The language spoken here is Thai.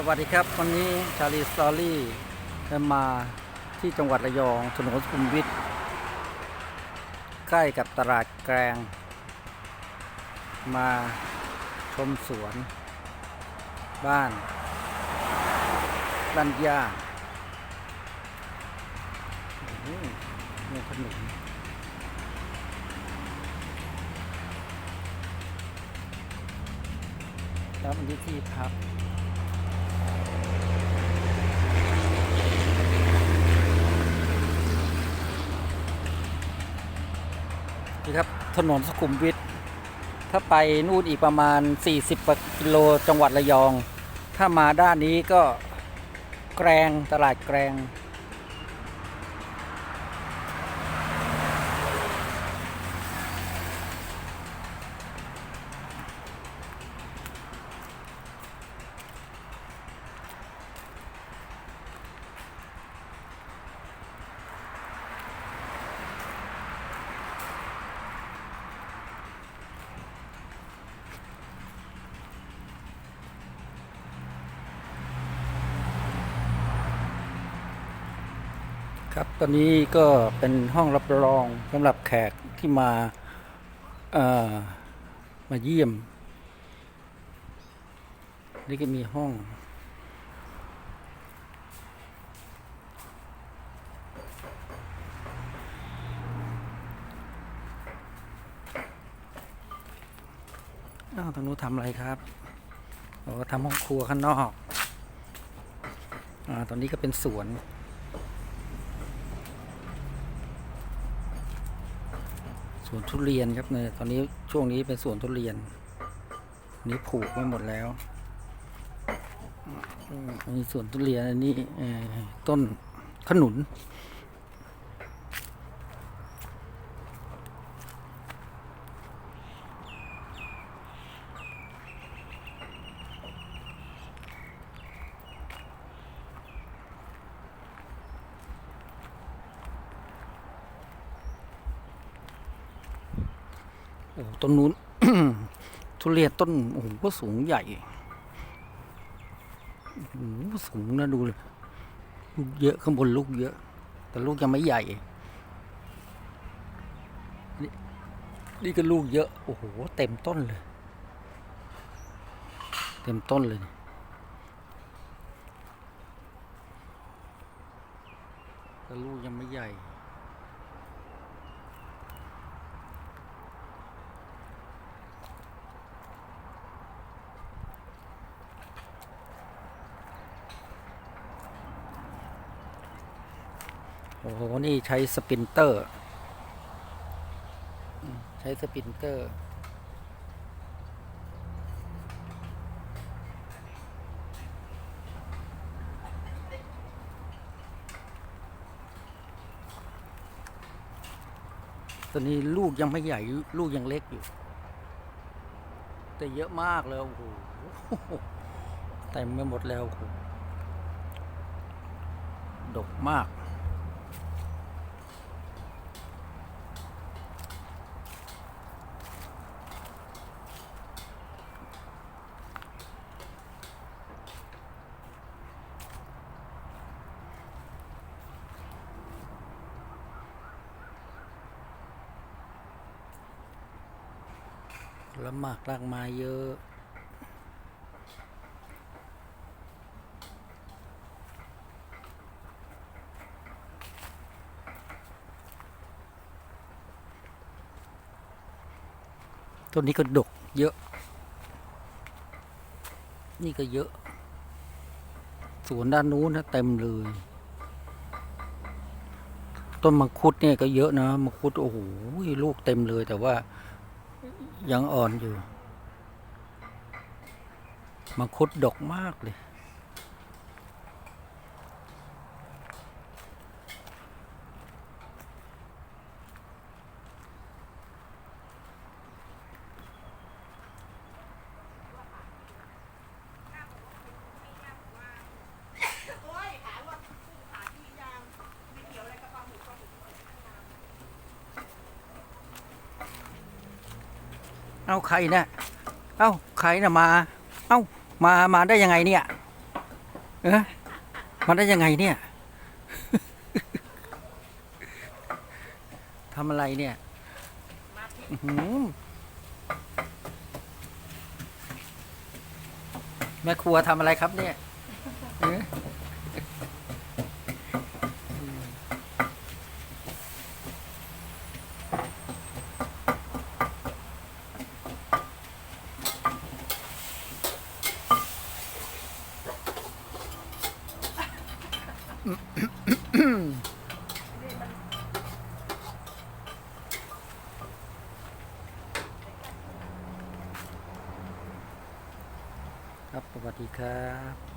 สวัสดีครับ วันนี้ชาลีสตอรี่ได้มาที่จังหวัดระยองถนนสุขุมวิทใกล้กับตลาดแกรงมาชมสวน บ้านบ้านย่าโอ้โหนี่ขนุนแล้วมันที่ที่พัก นี่ครับถนนสุขุมวิทถ้าไปนู่นอีกประมาณ 40กิโลจังหวัดระยอง ถ้ามาด้านนี้ก็แกรงตลาดแกรง ครับตอนนี้ก็เป็นห้องรับรองสำหรับแขกที่มาเอ่อมาเยี่ยม นี่ก็มีห้อง อ้าวตรงนู้นทำอะไรครับโอ้ทำห้องครัวข้างนอกอ่าตอนนี้ก็เป็นสวน สวนทุเรียนครับเนี่ยตอนนี้ช่วงนี้เป็นสวนทุเรียนอันนี้ผูกไว้หมดแล้วอันนี้สวนทุเรียนอันนี้ต้นขนุน อ้ต้นนู้น ทุเรียนต้นโอ้โหก็สูงใหญ่โอ้สูงนะดูเลยลูกเยอะข้างบนลูกเยอะ แต่ลูกยังไม่ใหญ่นี่นี่ก็ลูกเยอะโอ้โหเต็มต้นเลย เต็มต้นเลยแต่ลูกยังไม่ใหญ่ อ้โห นี่ใช้สปินเตอร์ ใช้สปินเตอร์ตอนนี้ลูกยังไม่ใหญ่ลูกยังเล็กอยู่ แต่เยอะมากเลยโอ้โหเต็มไปหมดแล้วโอ้โหดกมาก แล้วหมากรากไม้เยอะต้นนี้ก็ดกเยอะ นี่ก็เยอะ สวนด้านนู้นนะเต็มเลย ต้นมังคุดเนี่ยก็เยอะนะ มังคุดโอ้โหลูกเต็มเลยแต่ว่า ยังอ่อนอยู่ มังคุดดกมากเลย เอาใครเนี่ยเอ้าใครน่ะมา เอ้ามามาได้ยังไงเนี่ยเออมันได้ยังไงเนี่ยทำอะไรเนี่ยแม่ครัวทำอะไรครับเนี่ย ครับ สวัสดีครับ